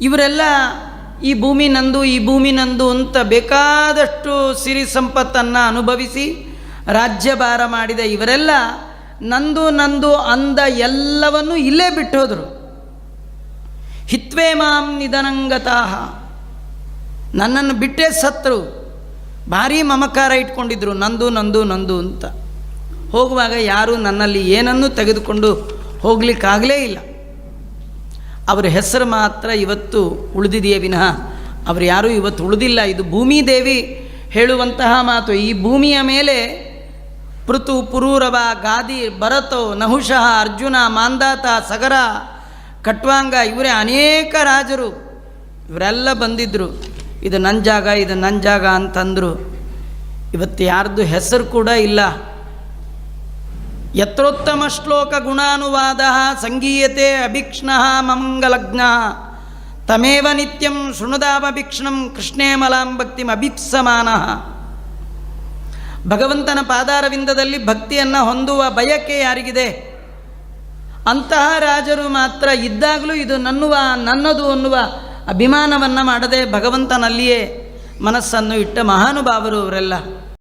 ಇವರೆಲ್ಲ ಈ ಭೂಮಿ ನಂದು, ಈ ಭೂಮಿ ನಂದು ಅಂತ ಬೇಕಾದಷ್ಟು ಸಿರಿ ಸಂಪತ್ತನ್ನು ಅನುಭವಿಸಿ ರಾಜ್ಯಭಾರ ಮಾಡಿದ ಇವರೆಲ್ಲ ನಂದು ನಂದು ಅಂದ ಎಲ್ಲವನ್ನೂ ಇಲ್ಲೇ ಬಿಟ್ಟು ಹೋದರು ಹಿತ್ವೇ ಮಾಂ ನಿಧನಂಗತಾಹ. ನನ್ನನ್ನು ಬಿಟ್ಟೇ ಸತ್ರು. ಭಾರೀ ಮಮಕಾರ ಇಟ್ಕೊಂಡಿದ್ರು, ನಂದು ನಂದು ನಂದು ಅಂತ. ಹೋಗುವಾಗ ಯಾರೂ ನನ್ನಲ್ಲಿ ಏನನ್ನೂ ತೆಗೆದುಕೊಂಡು ಹೋಗ್ಲಿಕ್ಕಾಗಲೇ ಇಲ್ಲ. ಅವರ ಹೆಸರು ಮಾತ್ರ ಇವತ್ತು ಉಳಿದಿದೆಯೇ ವಿನಃ? ಅವರು ಯಾರೂ ಇವತ್ತು ಉಳಿದಿಲ್ಲ. ಇದು ಭೂಮಿ ದೇವಿ ಹೇಳುವಂತಹ ಮಾತು. ಈ ಭೂಮಿಯ ಮೇಲೆ ಪೃಥು, ಪುರೂರವ, ಗಾದಿ, ಭರತೋ ನಹುಶಃ ಅರ್ಜುನ, ಮಾಂದಾತ, ಸಗರ, ಕಟ್ವಾಂಗ, ಇವರೇ ಅನೇಕ ರಾಜರು. ಇವರೆಲ್ಲ ಬಂದಿದ್ದರು ಇದು ನನ್ನ ಜಾಗ, ಇದು ನನ್ನ ಜಾಗ ಅಂತಂದರು. ಇವತ್ತು ಯಾರ್ದು ಹೆಸರು ಕೂಡ ಇಲ್ಲ. ಯತ್ರೋತ್ತಮ ಶ್ಲೋಕ ಗುಣಾನುವಾದ ಸಂಗೀಯತೆ ಅಭಿಕ್ಷ್ಣ ಮಂಗಲಗ್ನ ತಮೇವ ನಿತ್ಯಂ ಶೃಣುದಾಮಭಿಕ್ಷ್ಣಂ ಕೃಷ್ಣೇ ಮಲಾಂ ಭಕ್ತಿಂ ಅಭಿಪ್ಸಮಾನ ಭಗವಂತನ ಪಾದಾರವಿಂದದಲ್ಲಿ ಭಕ್ತಿಯನ್ನು ಹೊಂದುವ ಬಯಕೆ ಯಾರಿಗಿದೆ? ಅಂತಹ ರಾಜರು ಮಾತ್ರ ಇದ್ದಾಗಲೂ ಇದು ನನ್ನುವ, ನನ್ನದು ಅನ್ನುವ ಅಭಿಮಾನವನ್ನು ಮಾಡದೆ ಭಗವಂತನಲ್ಲಿಯೇ ಮನಸ್ಸನ್ನು ಇಟ್ಟ ಮಹಾನುಭಾವರು ಅವರೆಲ್ಲ.